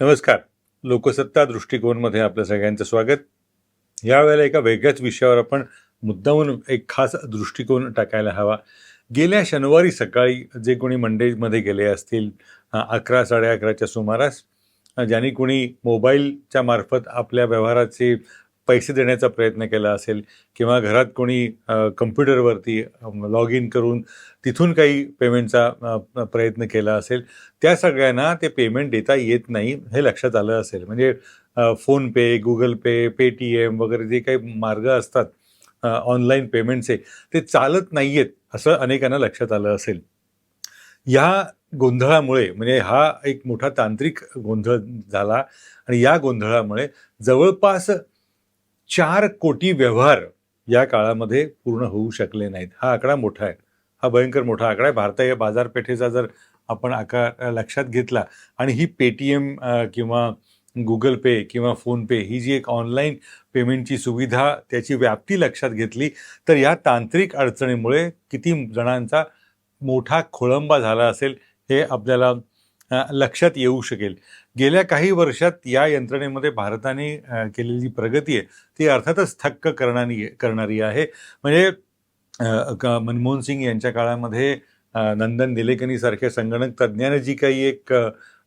नमस्कार. लोकसत्ता दृष्टिकोनमध्ये आपलं सगळ्यांचं स्वागत. यावेळेला एका वेगळ्याच विषयावर आपण मुद्दामून एक खास दृष्टिकोन टाकायला हवा. गेल्या शनिवारी सकाळी जे कोणी मंडईमध्ये गेले असतील अकरा साडे अकराच्या सुमारास ज्यांनी कोणी मोबाईलच्या मार्फत आपल्या व्यवहाराचे पैसे देण्याचा प्रयत्न केला असेल किंवा घरात कोणी कम्प्युटरवरती लॉग इन करून तिथून काही पेमेंटचा प्रयत्न केला असेल त्या सगळ्यांना ते पेमेंट देता येत नाही हे लक्षात आलं असेल. म्हणजे फोनपे गुगल पे पेटीएम वगैरे जे काही मार्ग असतात ऑनलाईन पेमेंटचे ते चालत नाही आहेत असं अनेकांना लक्षात आलं असेल. या गोंधळामुळे म्हणजे हा एक मोठा तांत्रिक गोंधळ झाला आणि या गोंधळामुळे जवळपास चार कोटी व्यवहार या काळामध्ये पूर्ण होऊ शकले नाहीत. हा आकडा मोठा आहे. हा भयंकर मोठा आकडा आहे. भारतीय बाजारपेठेचा जर आपण आकार लक्षात घेतला आणि ही पेटीएम किंवा गुगल पे किंवा फोनपे ही जी एक ऑनलाईन पेमेंटची सुविधा त्याची व्याप्ती लक्षात घेतली तर या तांत्रिक अडचणीमुळे किती जणांचा मोठा खोळंबा झाला असेल हे आपल्याला लक्षात येऊ शकेल. गेल्या काही वर्षात या यंत्रणेमध्ये भारताने केलेली जी प्रगती आहे ती अर्थातच थक्क करणारी करणारी आहे. म्हणजे क- मनमोहन सिंग यांच्या काळामध्ये नंदन नंदन निलेकनीसारख्या संगणक तज्ज्ञाने जी काही एक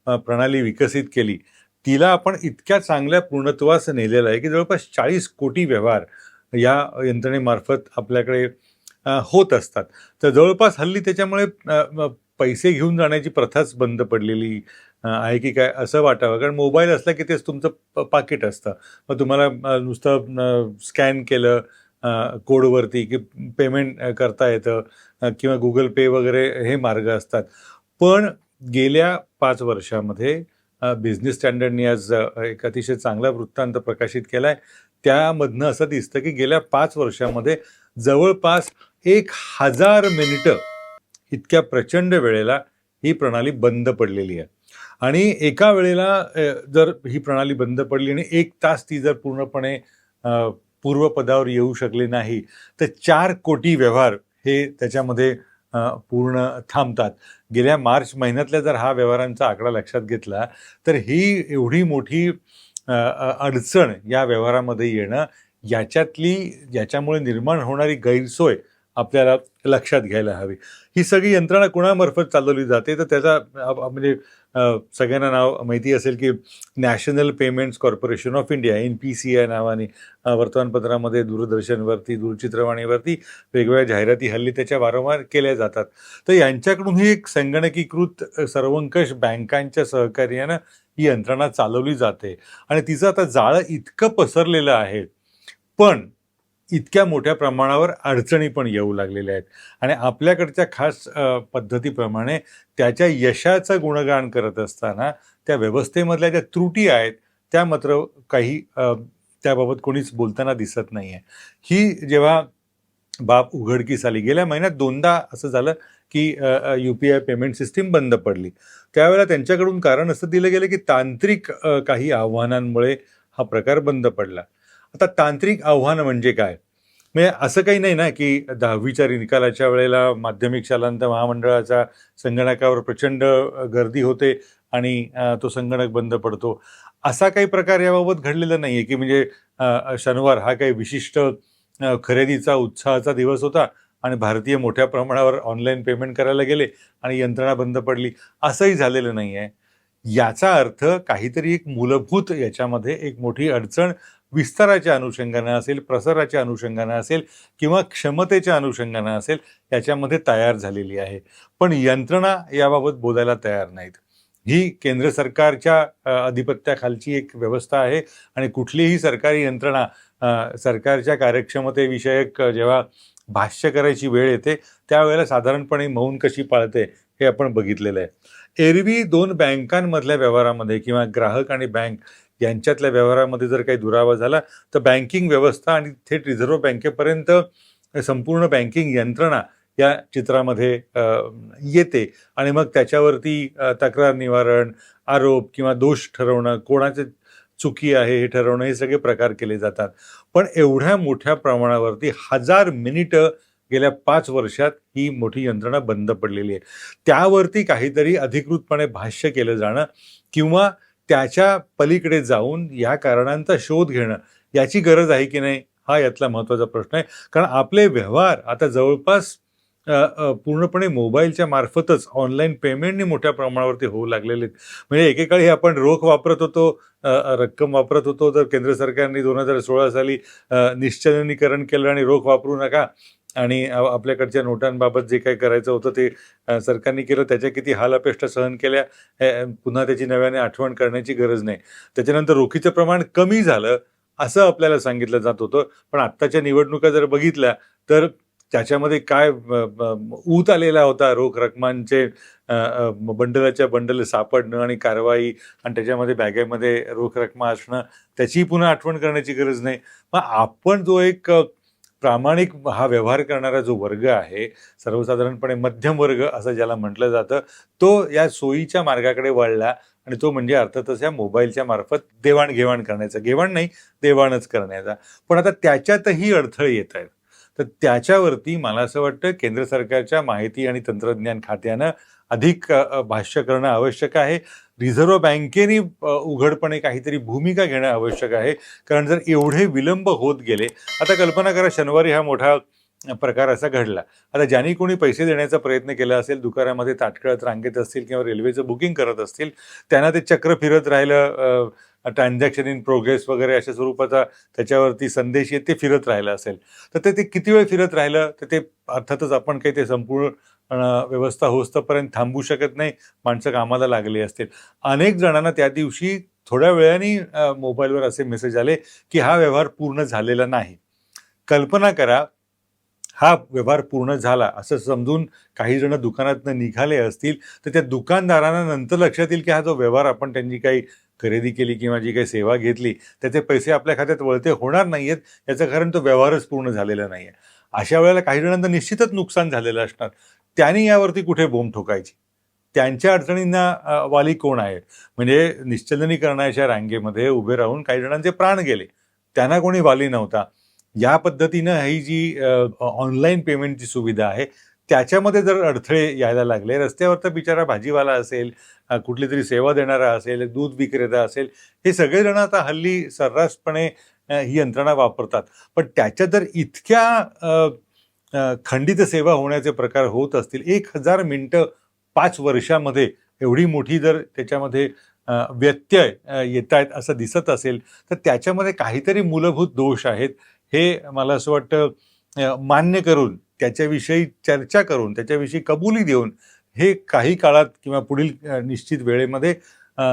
प्रणाली विकसित केली तिला आपण इतक्या चांगल्या पूर्णत्वास नेलेलं आहे की जवळपास चाळीस कोटी व्यवहार या यंत्रणेमार्फत आपल्याकडे होत असतात. तर जवळपास हल्ली त्याच्यामुळे पैसे घेऊन जाण्याची प्रथाच बंद पडलेली आहे की काय असं वाटावं? कारण मोबाईल असला की तेच तुमचं प- पाकिट असतं. मग तुम्हाला नुसतं स्कॅन केलं कोडवरती की पेमेंट करता येतं किंवा गुगल पे वगैरे हे मार्ग असतात. पण गेल्या पाच वर्षामध्ये बिझनेस स्टँडर्डनी आज एक अतिशय चांगला वृत्तांत प्रकाशित केला आहे त्यामधनं असं दिसतं की गेल्या पाच वर्षामध्ये जवळपास एक हजार मिनिटं इतक्या प्रचंड वेळेला ही प्रणाली बंद पडलेली आहे. आणि एका वेळेला जर ही प्रणाली बंद पडली आणि एक तास ती जर पूर्णपणे पूर्वपदावर येऊ शकली नाही तर चार कोटी व्यवहार हे त्याच्यामध्ये पूर्ण थांबतात. गेल्या मार्च महिन्यातल्या जर हा व्यवहारांचा आकडा लक्षात घेतला तर ही एवढी मोठी अडचण या व्यवहारामध्ये येणं याच्यातली याच्यामुळे निर्माण होणारी गैरसोय आपल्याला लक्षात घ्यायला हवी. ही सगळी यंत्रणा कुणामार्फत चालवली जाते? तर त्याचा म्हणजे सगळ्यांना नाव माहिती असेल की National Payments Corporation of India N P C I नावाने वर्तमानपत्रामध्ये दूरदर्शनवरती दूरचित्रवाणीवरती वेगवेगळ्या जाहिराती हल्ली त्याच्या वारंवार केल्या जातात. तर यांच्याकडून ही एक संगणकीकृत सर्वंकष बँकांच्या सहकार्यानं ही यंत्रणा चालवली जाते. आणि तिचं आता जाळं इतकं पसरलेलं आहे. पण इतक्या मोठ्या प्रमाणावर अडचणी पण येऊ लागलेल्या आहेत. आणि आपल्याकडच्या खास पद्धतीप्रमाणे त्याच्या यशाचं गुणगान करत असताना त्या व्यवस्थेमधल्या ज्या त्रुटी आहेत त्या मात्र काही त्याबाबत कोणीच बोलताना दिसत नाही आहे ही जेव्हा बाब उघडकीस आली गेल्या महिन्यात दोनदा असं झालं की U P I payment system बंद पडली. त्यावेळेला त्यांच्याकडून कारण असं दिलं गेलं की तांत्रिक काही आव्हानांमुळे हा प्रकार बंद पडला. आता तांत्रिक आव्हानं म्हणजे काय? म्हणजे असं काही नाही ना की दहावीच्या निकालाच्या वेळेला माध्यमिक शालांत महामंडळाचा संगणकावर प्रचंड गर्दी होते आणि तो संगणक बंद पडतो. असा काही प्रकार याबाबत घडलेला नाही आहे की म्हणजे शनिवार हा काही विशिष्ट खरेदीचा उत्साहाचा दिवस होता आणि भारतीय मोठ्या प्रमाणावर ऑनलाईन पेमेंट करायला गेले आणि यंत्रणा बंद पडली. असंही झालेलं नाही आहे याचा अर्थ काहीतरी एक मूलभूत याच्यामध्ये एक मोठी अडचण विस्ताराच्या अनुषंगानं असेल प्रसाराच्या अनुषंगानं असेल किंवा क्षमतेच्या अनुषंगानं असेल याच्यामध्ये तयार झालेली आहे. पण यंत्रणा याबाबत बोलायला तयार नाहीत. ही केंद्र सरकारच्या अधिपत्याखालची एक व्यवस्था आहे आणि कुठलीही सरकारी यंत्रणा सरकारच्या कार्यक्षमतेविषयक जेव्हा भाष्य करायची वेळ येते त्यावेळेला साधारणपणे मौन कशी पाळते हे आपण बघितलेलं आहे. एरवी दोन बँकांमधल्या व्यवहारामध्ये किंवा ग्राहक आणि बँक यांच्यातल्या व्यवहारामध्ये जर काही दुरावा झाला तर बँकिंग व्यवस्था आणि थेट रिझर्व्ह बँकेपर्यंत संपूर्ण बँकिंग यंत्रणा या चित्रामध्ये येते. आणि मग त्याच्यावरती तक्रार निवारण आरोप किंवा दोष ठरवणं कोणाचे चुकी आहे हे ठरवणं हे सगळे प्रकार केले जातात. पण एवढ्या मोठ्या प्रमाणावरती हजार मिनिटं गेल्या पाच वर्षात ही मोठी यंत्रणा बंद पडलेली आहे. त्यावरती काहीतरी अधिकृतपणे भाष्य केलं जाणं किंवा त्याच्या पलीकडे जाऊन या कारणांचा शोध घेणं याची गरज आहे की नाही हा यातला महत्त्वाचा प्रश्न आहे. कारण आपले व्यवहार आता जवळपास पूर्णपणे मोबाईलच्या मार्फतच ऑनलाईन पेमेंटनी मोठ्या प्रमाणावरती होऊ लागलेले आहेत. म्हणजे एकेकाळी आपण रोख वापरत होतो रक्कम वापरत होतो तर केंद्र सरकारने दोन हजार सोळा साली निश्चलनीकरण केलं आणि रोख वापरू नका. आणि आपल्याकडच्या नोटांबाबत जे काही करायचं होतं ते सरकारने केलं. त्याच्या किती हाल अपेष्टा सहन केल्या पुन्हा त्याची नव्याने आठवण करण्याची गरज नाही. त्याच्यानंतर रोखीचं प्रमाण कमी झालं असं आपल्याला सांगितलं जात होतं. पण आत्ताच्या निवडणुका जर बघितल्या तर त्याच्यामध्ये काय ऊत आलेला होता? रोख रकमांचे बंडलाच्या बंडल सापडणं आणि कारवाई आणि त्याच्यामध्ये बॅगेमध्ये रोख रकमा असणं त्याची पुन्हा आठवण करण्याची गरज नाही. मग आपण जो एक प्रामाणिक हा व्यवहार करणारा जो वर्ग आहे सर्वसाधारणपणे मध्यम वर्ग असं ज्याला म्हटलं जातं तो या सोयीच्या मार्गाकडे वळला आणि तो म्हणजे अर्थातच या मोबाईलच्या मार्फत देवाणघेवाण करण्याचा. घेवाण नाही देवाणच करण्याचा. पण आता त्याच्यातही अडथळे येत आहेत. तर त्याच्यावरती मला असं वाटतं केंद्र सरकारच्या माहिती आणि तंत्रज्ञान खात्यानं अधिक भाष्य करणं आवश्यक आहे. रिझर्व्ह बँकेने उघडपणे काहीतरी भूमिका घेणं आवश्यक आहे. कारण जर एवढे विलंब होत गेले आता कल्पना करा शनिवारी हा मोठा प्रकार असा घडला. आता ज्यांनी कोणी पैसे देण्याचा प्रयत्न केला असेल दुकानामध्ये ताटकळत रांगेत असतील किंवा रेल्वेचं बुकिंग करत असतील त्यांना ते चक्र फिरत राहिलं ट्रान्झॅक्शन इन प्रोग्रेस वगैरे अशा स्वरूपाचा त्याच्यावरती संदेश येत ते फिरत राहिलं असेल. तर ते ते किती वेळ फिरत राहिलं? तर ते अर्थातच आपण काही ते संपूर्ण व्यवस्था होस्तपर्यंत थांबू शकत नाही. माणसं कामाला लागली असतील. अनेक जणांना त्या दिवशी थोड्या वेळाने मोबाईलवर असे मेसेज आले की हा व्यवहार पूर्ण झालेला नाही. कल्पना करा हा व्यवहार पूर्ण झाला असं समजून काही जण दुकानातनं निघाले असतील तर त्या दुकानदारांना नंतर लक्षात येईल की हा जो व्यवहार आपण त्यांची काही खरेदी केली किंवा जी काही सेवा घेतली त्याचे पैसे आपल्या खात्यात वळते होणार नाही आहेत याचं कारण तो व्यवहारच पूर्ण झालेला नाही आहे अशा वेळेला काही जणांना निश्चितच नुकसान झालेलं असणार. त्यांनी यावरती कुठे बोंब ठोकायची? त्यांच्या अडचणींना वाली कोण आहे म्हणजे निश्चलनीकरणाच्या रांगेमध्ये उभे राहून काही जणांचे प्राण गेले. त्यांना कोणी वाली नव्हता. या पद्धतीनं ही जी ऑनलाईन पेमेंटची सुविधा आहे त्याच्यामध्ये जर अडथळे यायला लागले रस्त्यावर तर बिचारा भाजीवाला असेल कुठली तरी सेवा देणारा असेल दूध विक्रेता असेल हे सगळेजण आता हल्ली सर्रासपणे ही यंत्रणा वापरतात. पण त्याच्या जर इतक्या खंडित सेवा होण्याचे प्रकार होत असतील. एक हजार मिनटं पाच वर्षामध्ये एवढी मोठी जर त्याच्यामध्ये व्यत्यय येत आहेत असं दिसत असेल तर त्याच्यामध्ये काहीतरी मूलभूत दोष आहेत. हे मला असं वाटतं मान्य करून त्याच्याविषयी चर्चा करून त्याच्याविषयी कबुली देऊन हे काही काळात किंवा पुढील निश्चित वेळेमध्ये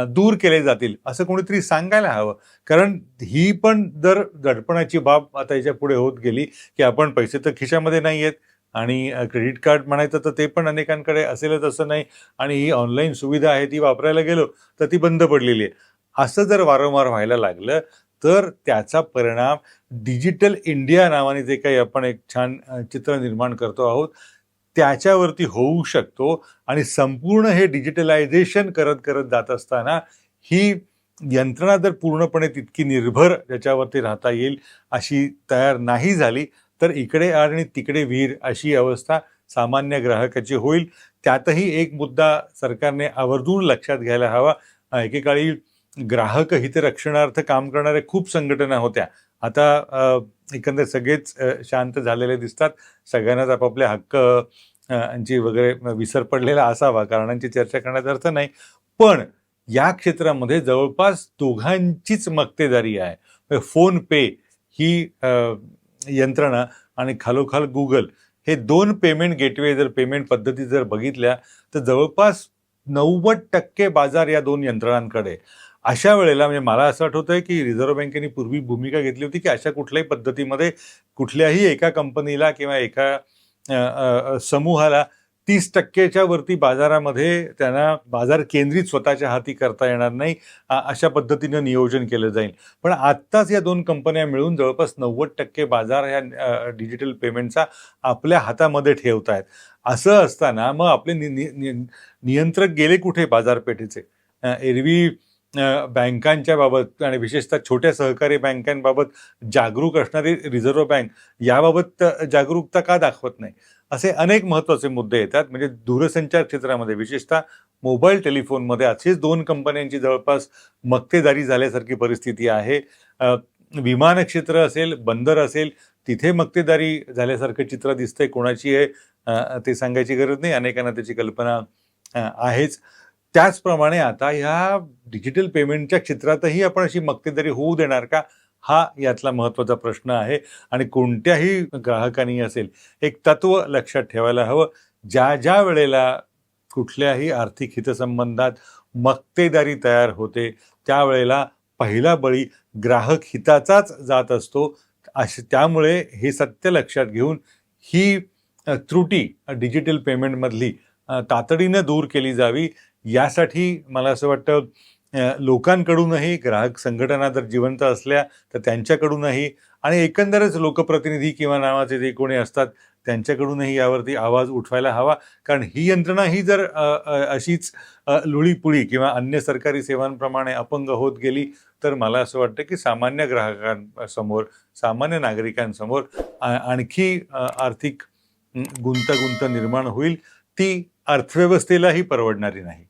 दूर केले जातील असं कोणीतरी सांगायला हवं. कारण ही पण जर दडपणाची बाब आता याच्यापुढे होत गेली की आपण पैसे तर खिशामध्ये नाही आहेत आणि क्रेडिट कार्ड म्हणायचं तर ते पण अनेकांकडे असेलच असं नाही आणि ही ऑनलाईन सुविधा आहे ती वापरायला गेलो तर ती बंद पडलेली आहे. असं जर वारंवार व्हायला लागलं तर त्याचा परिणाम डिजिटल इंडिया नावाने जे काही आपण एक छान चित्र निर्माण करतो आहोत त्याच्यावरती होऊ शकतो आणि संपूर्ण हे डिजिटलायझेशन करत करत जात असताना ही यंत्रणा जर पूर्णपणे तितकी निर्भर ज्याच्यावरती राहता येईल अशी तयार नाही झाली तर इकडे आड आणि तिकडे विहीर अशी अवस्था सामान्य ग्राहकाची होईल. त्यातही एक मुद्दा सरकारने आवर्जून लक्षात घ्यायला हवा. एकेकाळी ग्राहक हितरक्षणार्थ काम करणाऱ्या खूप संघटना होत्या. आता एकंदर सगळेच शांत झालेले दिसतात. सगळ्यांनाच आपापले हक्क यांची वगैरे विसर पडलेला असावा कारणांची चर्चा करण्याचा अर्थ नाही. पण या क्षेत्रामध्ये जवळपास दोघांचीच मक्तेदारी आहे. म्हणजे फोन पे ही यंत्रणा आणि खालोखाल गुगल हे दोन पेमेंट गेटवे जर पेमेंट पद्धती जर बघितल्या तर जवळपास नव्वद टक्के बाजार या दोन यंत्रणांकडे अशा वेळेला म्हणजे मला असं आठवतंय की रिझर्व्ह बँकेने पूर्वी भूमिका घेतली होती की अशा कुठल्याही पद्धतीमध्ये कुठल्याही एका कंपनीला किंवा एका समूहाला तीस टक्क्याच्या वरती बाजारामध्ये त्यांना बाजार केंद्रित स्वतःच्या हाती करता येणार नाही अशा पद्धतीनं नियोजन केलं जाईल. पण आत्ताच या दोन कंपन्या मिळून जवळपास नव्वद टक्के बाजार ह्या डिजिटल पेमेंटचा आपल्या हातामध्ये ठेवत आहेत असं असताना मग आपले नि- नि- नि- नियंत्रक गेले कुठे बाजारपेठेचे? एरवी बँकांच्या बाबत आणि विशेषतः छोट्या सहकारी बँकांबाबत जागरूक असणारी रिझर्व्ह बँक याबाबत जागरूकता का दाखवत नाही? असे अनेक महत्त्वाचे मुद्दे येतात. म्हणजे दूरसंचार क्षेत्रामध्ये विशेषतः मोबाईल टेलिफोनमध्ये अशीच दोन कंपन्यांची जवळपास मक्तेदारी झाल्यासारखी परिस्थिती आहे. विमान क्षेत्र असेल बंदर असेल तिथे मक्तेदारी झाल्यासारखं चित्र दिसतंय. कोणाची आहे? ते सांगायची गरज नाही. अनेकांना त्याची कल्पना आहेच. त्याचप्रमाणे आता ह्या डिजिटल पेमेंटच्या क्षेत्रातही आपण अशी मक्तेदारी होऊ देणार का? हा यातला महत्त्वाचा प्रश्न आहे. आणि कोणत्याही ग्राहकांनी असेल एक तत्व लक्षात ठेवायला हवं. ज्या ज्या वेळेला कुठल्याही आर्थिक हितसंबंधात मक्तेदारी तयार होते त्यावेळेला पहिला बळी ग्राहक हिताचाच जात असतो. अश त्यामुळे हे सत्य लक्षात घेऊन ही त्रुटी डिजिटल पेमेंटमधली तातडीनं दूर केली जावी. यासाठी मला असं वाटतं लोकांकडूनही ग्राहक संघटना जर जिवंत असल्या तर त्यांच्याकडूनही आणि एकंदरच लोकप्रतिनिधी किंवा नावाचे जे कोणी असतात त्यांच्याकडूनही यावरती आवाज उठवायला हवा. कारण ही यंत्रणा ही जर अशीच लुळीपुळी किंवा अन्य सरकारी सेवांप्रमाणे अपंग होत गेली तर मला असं वाटतं की सामान्य ग्राहकांसमोर सामान्य नागरिकांसमोर आणखी आर्थिक गुंतागुंत निर्माण होईल. ती अर्थव्यवस्थेलाही परवडणारी नाही.